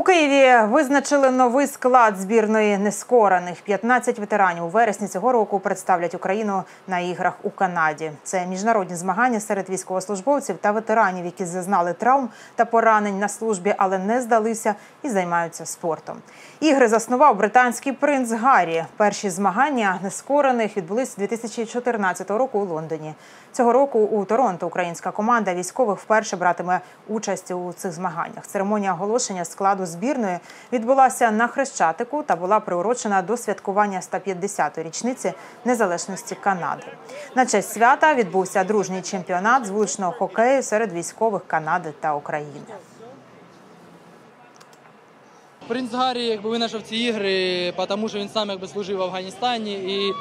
У Києві визначили новий склад збірної нескорених. 15 ветеранів у вересні цього року представлять Україну на іграх у Канаді. Це міжнародні змагання серед військовослужбовців та ветеранів, які зазнали травм та поранень на службі, але не здалися і займаються спортом. Ігри заснував британський принц Гаррі. Перші змагання нескорених відбулись 2014 року у Лондоні. Цього року у Торонто українська команда військових вперше братиме участь у цих змаганнях. Церемонія оголошення складу збірної відбулася на Хрещатику та була приурочена до святкування 150-ї річниці незалежності Канади. На честь свята відбувся дружній чемпіонат з вуличного хокею серед військових Канади та України. Принц Гаррі якби винайшов ці ігри, тому що він сам якби служив в Афганістані і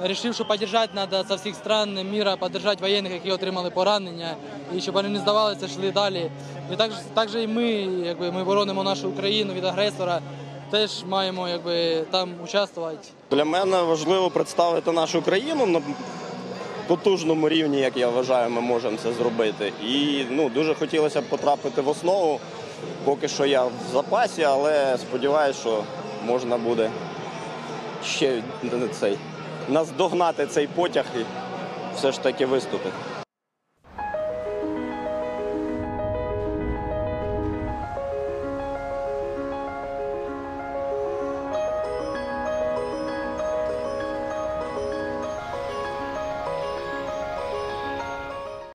вирішив, що підтримати треба з всіх країн міра, підтримати воєнних, які отримали поранення, і щоб вони не здавалися, йшли далі. І так, так і ми, якби ми боронимо нашу Україну від агресора, теж маємо якби там участвувати. Для мене важливо представити нашу країну на потужному рівні, як я вважаю, ми можемо це зробити. І ну, дуже хотілося б потрапити в основу. Поки що я в запасі, але сподіваюся, що можна буде ще цей, наздогнати цей потяг і все ж таки виступити.